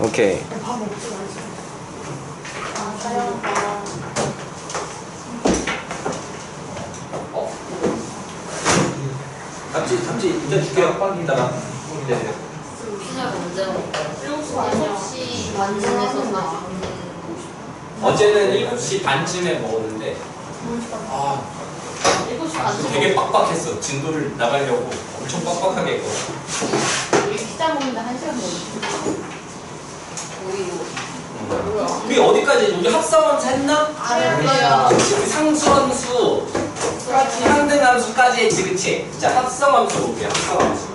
오케이. 어? 잠시 잠시 이따 줄게요. 이따가. 네. 시작 언제 먹어요? 7시 반쯤에서 나 어제는 7시 반쯤에 먹었는데 아 7시 반쯤 되게 빡빡했어. 진도를 나가려고 엄청 빡빡하게 했고. 우리 피자 먹는데 1시간 걸렸어 우리 어디까지 우리 합성함수 했나? 안 했어요. 우리 상수함수 상등함수까지 했지 그치? 자 합성함수 볼게요 합성함수.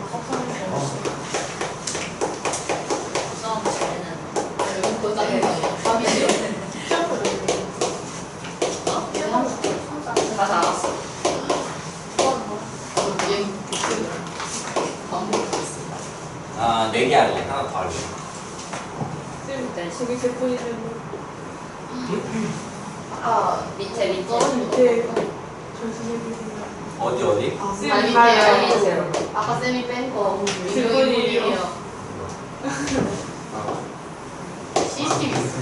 아 4개 할래 하나 더 할래 네. 저기 제품이 되는 아 밑에 밑에 밑에 조심해주세요. 어디 어디? 아, 아 밑에 밑에 아까 쌤이 뺀 거 질문이에요. 어. CCTV 있어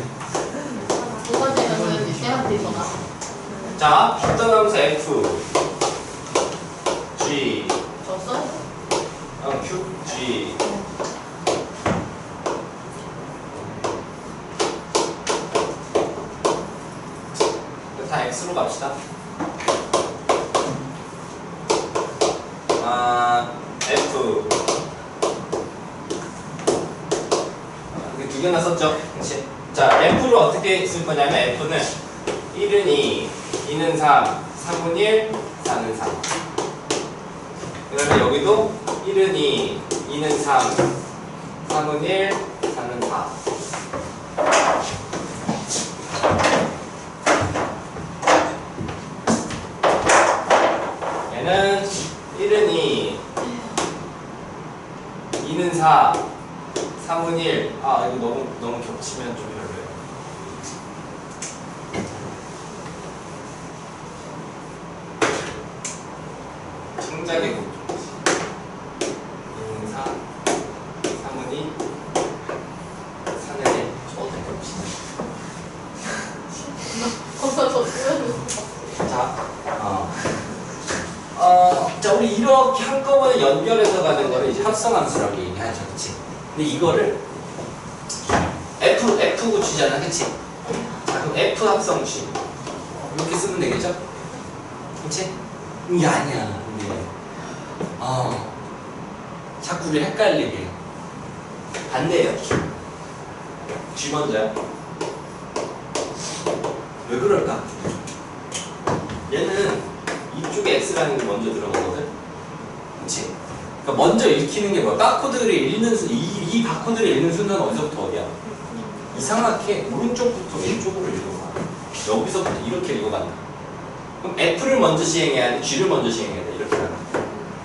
두 번째는 쌤한테 전화 자 합성함수 F G 줬어? 어, Q G 다 X로 갑시다 아 F 이게 두 개나 썼죠? 그치? 자 F를 어떻게 쓸 거냐면 F는 1은 2, 2는 3, 3은 1, 4는 3 그 다음에 여기도 1은 2, 2는 3, 3은 1, 4는 4. 얘는 1은 2, 2는 4, 3은 1. 아, 이거 너무 너무 겹치면 좀 별로예요. 창작의 공통. 2는 4, 3은 2, 4는 1. 저도 겹치네. 벌써 저 쓰여줬어 자, 어. 어, 자, 우리 이렇게 한꺼번에 연결해서 가는 거를 이제 합성함수라고 얘기하죠. 그치? 근데 이거를 F, F 고치잖아. 그치? 자, 그럼 F 합성 G. 이렇게 쓰면 되겠죠? 그치? 이게 아니야. 근데, 어, 자꾸 우리 헷갈리게. 반대예요. G 먼저요. 왜 그럴까? 얘는 이쪽에 X라는 게 먼저 들어가거든? 그치? 그러니까 먼저 읽히는 게 뭐야? 바코드를 읽는 수, 이, 이 바코드를 읽는 순간 어디서부터 어디야? 이상하게 오른쪽부터 왼쪽으로 읽어가. 여기서부터 이렇게 읽어간다. 그럼 F를 먼저 시행해야 돼? G를 먼저 시행해야 돼? 이렇게 하는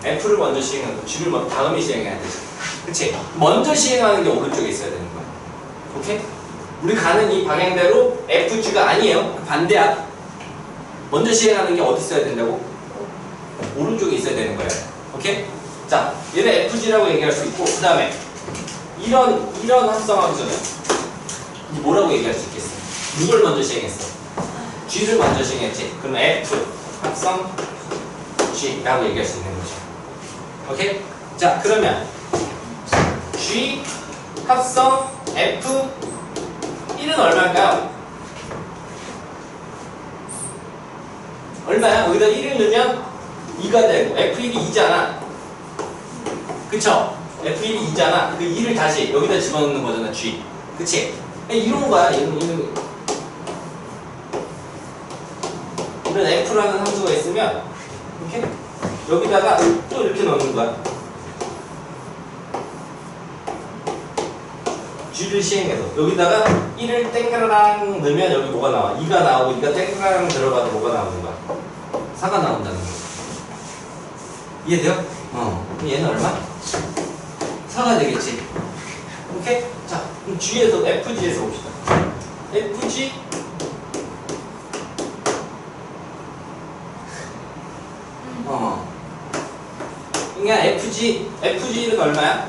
F를 먼저 시행하고 G를 먼저 다음에 시행해야 되지. 그치? 먼저 시행하는 게 오른쪽에 있어야 되는 거야. 오케이? 우리 가는 이 방향대로 FG가 아니에요. 반대야. 먼저 시행하는 게 어디 있어야 된다고? 오른쪽에 있어야 되는 거예요. 오케이? 자, 얘는 FG라고 얘기할 수 있고, 그 다음에 이런 이런 합성함수는 이 뭐라고 얘기할 수 있겠어? 누굴 먼저 시행했어? G를 먼저 시행했지. 그럼 F 합성 G라고 얘기할 수 있는 거죠. 오케이? 자, 그러면 G 합성 F 1은 얼마일까요? 얼마야? 여기다 1을 넣으면 2가 되고 F1이 2잖아 그쵸? F1이 2잖아 그 2를 다시 여기다 집어넣는 거잖아 G 그치? 이런 거야 이런, 이런 이런 F라는 함수가 있으면 이렇게 여기다가 또 이렇게 넣는 거야 G를 시행해서 여기다가 1을 땡그라랑 넣으면 여기 뭐가 나와? 2가 나오고 2가 땡그라랑 들어가도 뭐가 나오는 거야? 4가 나온다는 거야 이해돼요? 어 얘는 얼마? 4가 되겠지 오케이? 자 그럼 G에서 FG에서 봅시다 FG 어 그러니까 FG FG는 얼마야?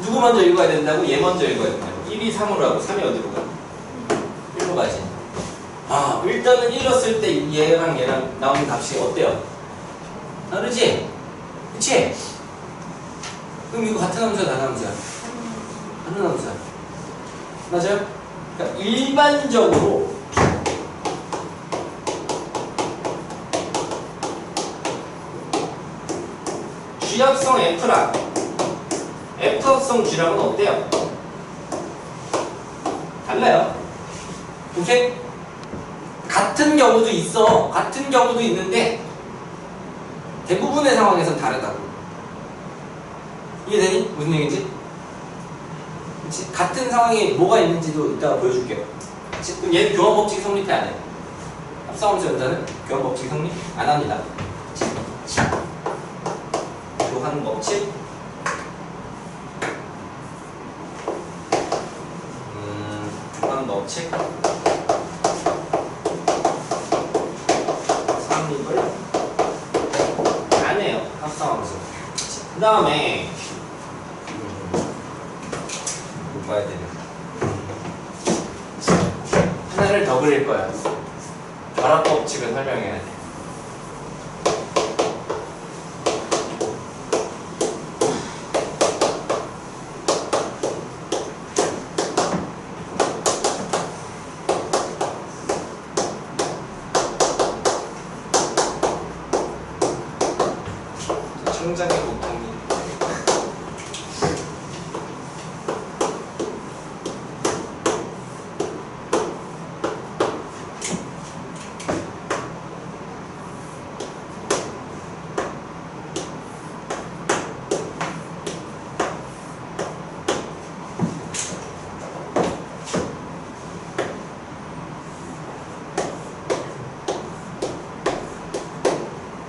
누구 먼저 읽어야 된다고? 얘 먼저 읽어야 된다고 1이 3으로 하고 3이 어디로 가? 1로 가지 아 일단은 1로 쓸 때 얘랑 얘랑 나오는 값이 어때요? 다르지? 그치? 그럼 이거 같은 함수야 다른 함수야? 다른 함수야 맞아요? 그러니까 일반적으로 G합성 F랑 F합성 G랑은 어때요? 달라요. 오케이? 같은 경우도 있어. 같은 경우도 있는데 대부분의 상황에선 다르다고. 이해되니? 무슨 얘기인지? 그치? 같은 상황에 뭐가 있는지도 이따가 보여줄게요. 그치? 그럼 얘는 교환 법칙 성립해 안 해? 합성함수 연자는 교환 법칙 성립 안 합니다. 교환 법칙 음, 교환 법칙 성립을 안 해요. 합성함수. 그 다음에 못 봐야 되네. 그릴 거야. 결합 법칙을 설명해야 돼. 청장의 고통이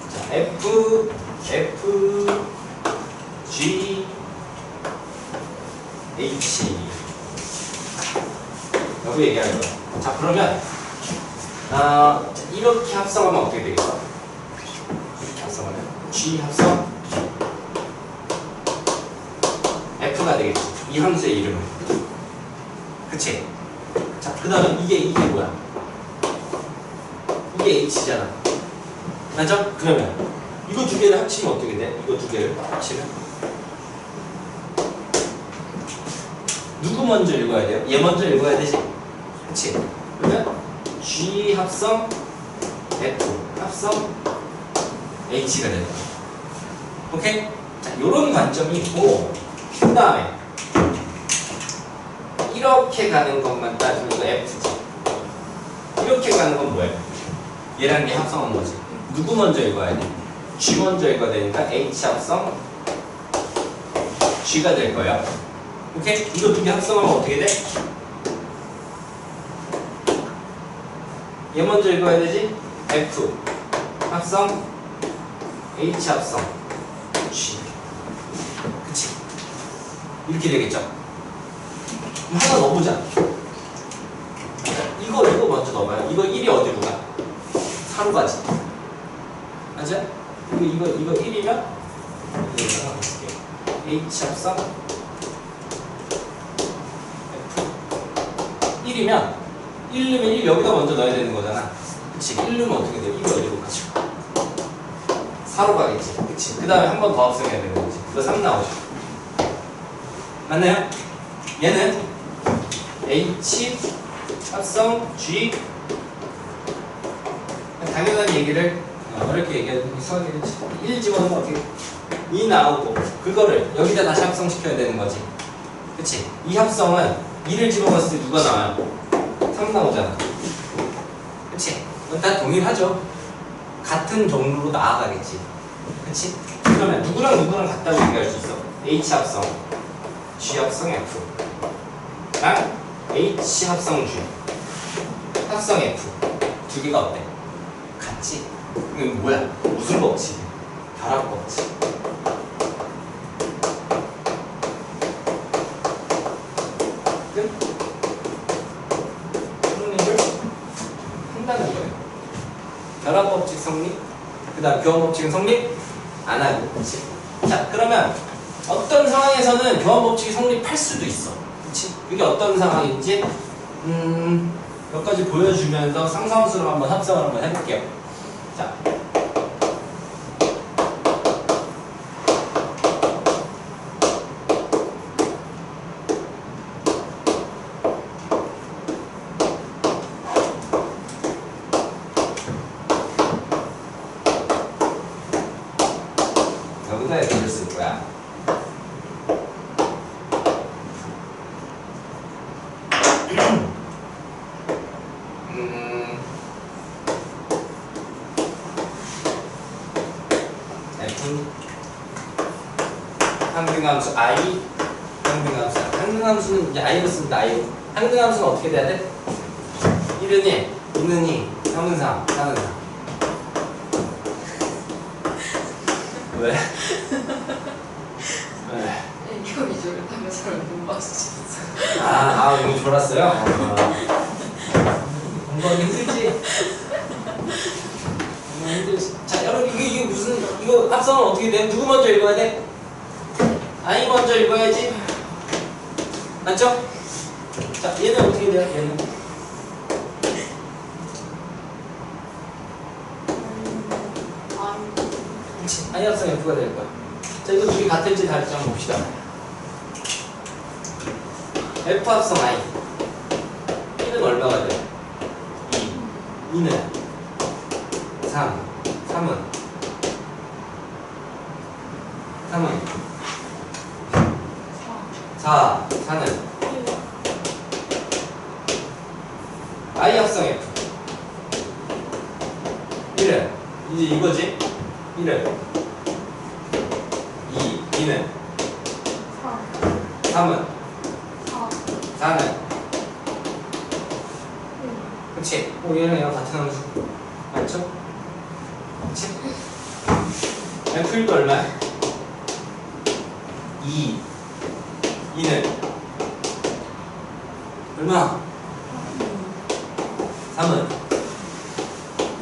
자, F F G H 여기 얘기하는 거야. 자 그러면 아, 자, 이렇게 합성하면 어떻게 되겠어? 이렇게 합성하면 G 합성 F가 되겠지. 이 함수의 이름은. 그치? 자, 그 다음에 이게, 이게 뭐야? 이게 H잖아. 맞아? 그러면 이거 두 개를 합치면 어떻게 돼? 이거 두 개를 합치면 누구 먼저 읽어야 돼요? 얘 먼저 읽어야 되지? 그치? 그러면 G 합성 F 합성 H가 된다 오케이? 자, 요런 관점이 있고 그 다음에 이렇게 가는 것만 따지면 F지 이렇게 가는 건 뭐예요? 얘랑 얘 합성한 거지 누구 먼저 읽어야 돼? G 먼저 읽어야 되니까 H 합성 G가 될 거야. 오케이? 이거 두 개 합성하면 어떻게 돼? 얘 먼저 읽어야 되지? F 합성 H 합성 G 그치? 이렇게 되겠죠? 그럼 하나 넣어보자. 이거 이거 먼저 넣어봐요. 이거 1이 어디로 가? 4로 가지. 맞아? 이거 이거 이거 1이면 여기다가. H 합성 1이면 1 넣으면 1 여기다 먼저 넣어야 되는 거잖아. 그치? 1 넣으면 어떻게 돼? 1이 어디로 가죠? 4로 가겠지. 그치? 그 다음에 한 번 더 합성해야 되는 거지. 그거 3 나오죠. 맞나요? 얘는 H 합성 G 당연한 얘기를 어, 어렵게 얘기하는 이상하게 1 집어넣으면 어떻게 2 나오고 그거를 여기다 다시 합성시켜야 되는 거지 그치? 이 합성은 2를 집어넣었을 때 누가 나와요? 3 나오잖아 그치? 다 동일하죠 같은 종류로 나아가겠지 그치? 그러면 누구랑 누구랑 같다고 얘기할 수 있어 H 합성 G 합성 F 랑 H 합성 G 합성 F 두 개가 어때? 같지? 이건 뭐야? 무슨 법칙? 결합 법칙. 끝? 그런 일을 한다는 거예요. 결합 법칙 성립, 그 다음 교환 법칙은 성립 안 하고, 그치? 자, 그러면 어떤 상황에서는 교환 법칙이 성립할 수도 있어. 그치? 그게 어떤 상황인지 음, 몇 가지 보여주면서 상상수로 한번 합성을 한번 해볼게요. 자. 여기다 F를 쓸 거야. 음, F 항등함수 I 항등함수 항등함수는 이제 I로 쓴다 I 항등함수는 어떻게 돼야 돼? 1은이 2는이 3은 3 4는 4 왜? 왜? 이거 위주로 하면 사람 못 봤어. 아, 아 이거 졸았어요? 어. 공부하기 힘들지? 자 여러분 이게, 이게 무슨 이거 합성은 어떻게 돼? 누구 먼저 읽어야 돼? 아이 먼저 읽어야지 맞죠? 자 얘는 어떻게 돼요? 얘는 그치 아이 합성 F가 될 거야 자 이거 둘이 같을지 다를지 한번 봅시다 F 합성 I 1은 얼마가 돼? 2 2는 3 3은? 3은? 4 4는? I 합성 F 1은? 이제 이거지? 1은? 2 2는? 3은? 4는? 그치? 어, 얘랑 얘랑 같은 함수 맞죠? 그치? F일도 얼마야? 2 2는 얼마? 3은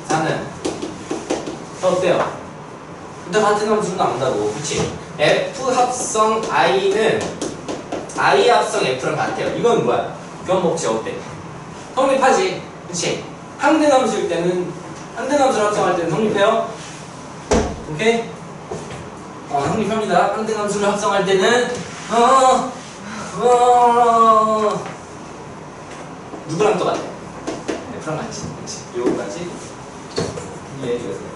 4는 어때요? 근데 같은 함수는 나온다고 그치? F 합성 I는 I 합성 F랑 같아요 이건 뭐야? 교환 법칙 어때? 성립하지 그치? 항등함수일 때는 항등함수를 합성 할 때는 성립해요 오케이? 어, 성립합니다 항등함수를 합성할 때는 어, 어, 누구랑 똑같아? F랑 같지 그치? 요거까지 이해해 주세요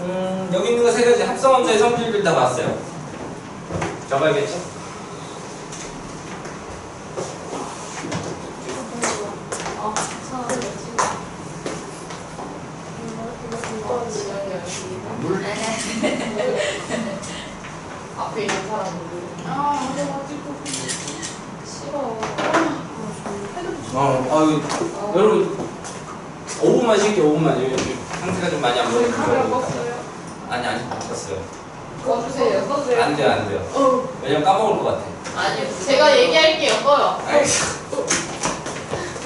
음, 여기 있는 거 세 가지 합성함수의 성질들 다 봤어요 적어야겠죠? 아, 차를 어, 지연이 열심히. 물? 앞에 있는 사람들. 아, 그래가지고 싫어. 어, 아유, 여러분 5분만 쉴게 5분만 여기 상태가 좀 많이 안 카메라. 껐어요. 아니 아니 안 껐어요. 꺼주세요. 안 돼요 안 돼요. 어. 왜냐면 까먹을 것 같아. 아니, 제가 얘기할게요. 꺼요. 알겠어.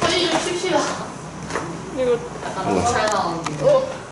소리 좀 칩시다. 이거 약간 너무 잘 나오는데. 어.